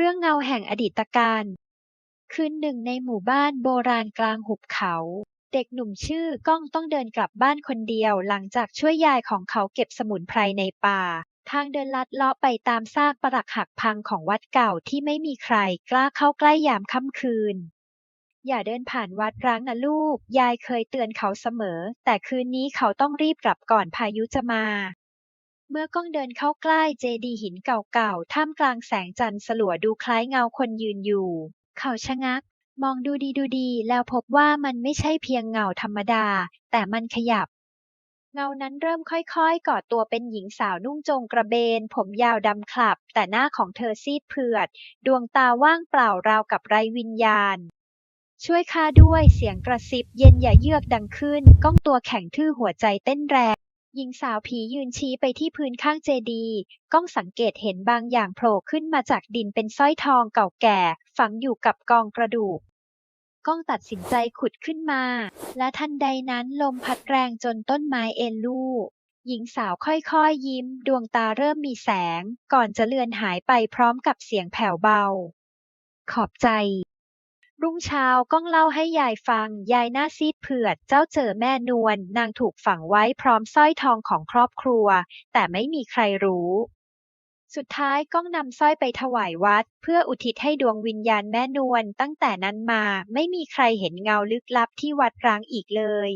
เรื่องเงาแห่งอดีตการคืนหนึ่งในหมู่บ้านโบราณกลางหุบเขา เด็กหนุ่มชื่อก้องต้องเดินกลับบ้านคนเดียวหลังจากช่วยยายของเขาเก็บสมุนไพรในป่า ทางเดินลัดเลาะไปตามซากปรักหักพังของวัดเก่าที่ไม่มีใครกล้าเข้าใกล้ยามค่ำคืนอย่าเดินผ่านวัดร้างนะลูก ยายเคยเตือนเขาเสมอ แต่คืนนี้เขาต้องรีบกลับก่อนพายุจะมา เมื่อก้องเดินเข้าใกล้เจดีย์หินเก่าๆ ท่ามกลางแสงจันทร์สลัวดูคล้ายเงาคนยืนอยู่ เขาชะงัก มองดูดีดูดีแล้วพบว่ามันไม่ใช่เพียงเงาธรรมดา แต่มันขยับ เงานั้นเริ่มค่อยๆ ก่อตัวเป็นหญิงสาวนุ่งโจงกระเบน ผมยาวดำคลับ แต่หน้าของเธอซีดเผือด ดวงตาว่างเปล่าราวกับไร้วิญญาณช่วยข้าด้วยเสียงกระซิบเย็นอย่าเยือกดังขึ้น ก้องตัวแข็งทื่อหัวใจเต้นแรง หญิงสาวผียืนชี้ไปที่พื้นข้างเจดีย์ ก้องสังเกตเห็นบางอย่างโผล่ขึ้นมาจากดินเป็นสร้อยทองเก่าแก่ฝังอยู่กับกองกระดูก ก้องตัดสินใจขุดขึ้นมา และทันใดนั้นลมพัดแรงจนต้นไม้เอ็นลู่หญิงสาวค่อยๆยิ้ม ดวงตาเริ่มมีแสง ก่อนจะเลือนหายไปพร้อมกับเสียงแผ่วเบา ขอบใจ รุ่งเช้าก้องเล่าให้ยายฟัง ยายหน้าซีดเผือด เจ้าเจอแม่นวลนางถูกฝังไว้พร้อมสร้อยทองของครอบครัว แต่ไม่มีใครรู้ สุดท้ายก้องนำสร้อยไปถวายวัด เพื่ออุทิศให้ดวงวิญญาณแม่นวลตั้งแต่นั้นมาไม่มีใครเห็นเงาลึกลับที่วัดร้างอีกเลย